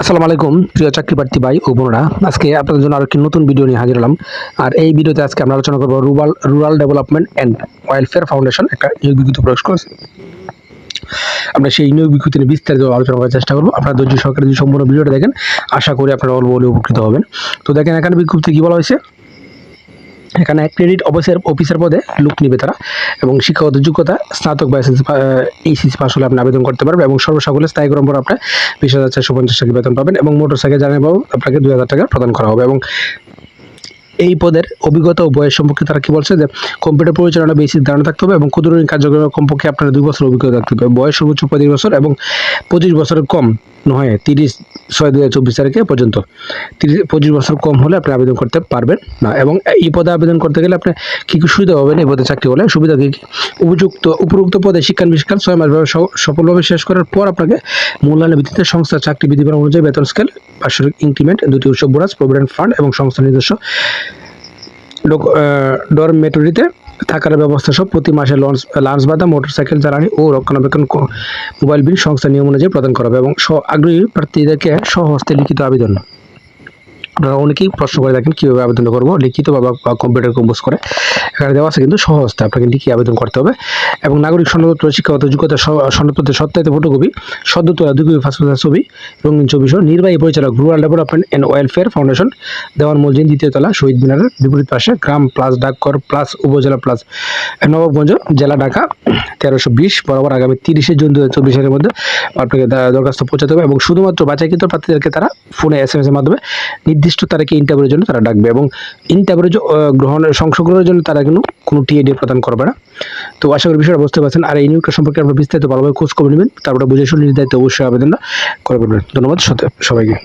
আসসালামু আলাইকুম, প্রিয় চাকরি প্রার্থী ভাই ও বোনরা। আজকে আপনাদের জন্য আর একটি নতুন ভিডিও নিয়ে হাজির হলাম। আর এই ভিডিওতে আজকে আমরা আলোচনা করব rural rural development and welfare foundation একটা নিয়োগ বিজ্ঞপ্তি প্রকাশ করেছে। আমরা সেই নিয়োগ বিজ্ঞপ্তি নিয়ে বিস্তারিত আলোচনা করার চেষ্টা করব। আপনারা ধৈর্য সরকারের যে সম্পূর্ণ ভিডিওটা দেখেন, আশা করি আপনারা অল্প উপকৃত হবেন। তো দেখেন, এখানে বিজ্ঞপ্তি কী বলা হয়েছে? এখানে ক্রেডিট অফিসার অফিসার পদে লুক নিবে তারা এবং শিক্ষাগত যোগ্যতা, স্নাতক বা এইসিসি পাস হলে আপনি আবেদন করতে পারবেন এবং সর্বসাকুল্যে স্থায়ী কর্ম আপনার আপনি বিশ হাজার চারশো পঞ্চাশ টাকা বেতন পাবেন এবং মোটরসাইকেল জানিয়ে পাবো আপনাকে দুই হাজার টাকা প্রদান করা হবে এবং এই পদের অভিজ্ঞতা ও বয়স সম্পর্কে তারা কি বলছে? যে কম্পিউটার পরিচালনা বেসিক ধারণা থাকতে হবে এবং ক্ষুদ্র ঋণ কার্যক্রমের কমপক্ষে আপনার দুই বছর অভিজ্ঞতা থাকতে হবে। বয়স সর্বোচ্চ পঁয়ত্রিশ বছর এবং পঁচিশ বছরের কম নয়, তিরিশ ছয় দু হাজার চব্বিশ তারিখে পর্যন্ত। তিরিশ, পঁচিশ বছর কম হলে আপনি আবেদন করতে পারবেন না এবং এই পদে আবেদন করতে গেলে আপনি কী কী সুবিধা পাবেন? এই পদে চাকরি হলে সুবিধা কী কী? উপযুক্ত, উপরোক্ত পদে শিক্ষানবিষ্কার ছয় মাস ভাবে স- সফলভাবে শেষ করার পর আপনাকে মূল্যায়নের ভিত্তিতে সংস্থার চাকরি বিধিবিধান অনুযায়ী বেতন স্কেল, বার্ষিক ইনক্রিমেন্ট, দুটি উৎসব বোনাস, প্রভিডেন্ট ফান্ড এবং সংস্থার নিজস্ব ডরমেটরিতে থাকার ব্যবস্থা সব প্রতি মাসে লঞ্চ, লাঞ্চ বাদা মোটরসাইকেল, জ্বালানি ও রক্ষণাবেক্ষণ মোবাইল বিল সংস্থা নিয়ম অনুযায়ী প্রদান করা হবে এবং স আগ্রহী প্রার্থীদেরকে স্বহস্তে লিখিত আবেদন। আপনারা অনেকেই প্রশ্ন করে থাকেন, কীভাবে আবেদন করব? লিখিত বা কম্পিউটার কম্পোজ করে। এখানে দেওয়া আছে কিন্তু সহজতে আপনাকে লিখে আবেদন করতে হবে। এবং নাগরিক সনদপত্র, শিক্ষাগত যোগ্যতা সনদপত্রের সত্যায়িত ফটোকপি সদ্য তোলা দুই কপি পাসপোর্ট ছবি রঙিন ছবি সহ নির্বাহী পরিচালক rural development and welfare foundation Dewan মসজিদ, দ্বিতীয় তলা, শহীদ মিনারের বিপরীত পাশে, গ্রাম প্লাস ডাকঘর প্লাস উপজেলা প্লাস নবাবগঞ্জ, জেলা ঢাকা। তেরোশো বিশ বরাবর আগামী তিরিশে জুন দু হাজার মধ্যে আপনাকে দরখাস্ত পৌঁছাতে হবে এবং শুধুমাত্র বাছাইকৃত প্রার্থীদেরকে তারা ফোনে এস এম এর মাধ্যমে নির্দিষ্ট তারিখে ইন্টারভিউর জন্য তারা ডাকবে এবং ইন্টারভিউ গ্রহণের অংশগ্রহণের জন্য তারা কিন্তু কোনো টিএডি প্রদান করবে না। তো আশা করি বিষয়টা বুঝতে পারছেন। আর এই নিয়োগটা সম্পর্কে আপনার বিস্তারিত ভালোভাবে খোঁজ খবর নেবেন। তারপরে বুঝে শুনে নির্ধারিত অবশ্যই আবেদনটা করে ধন্যবাদ সবাইকে।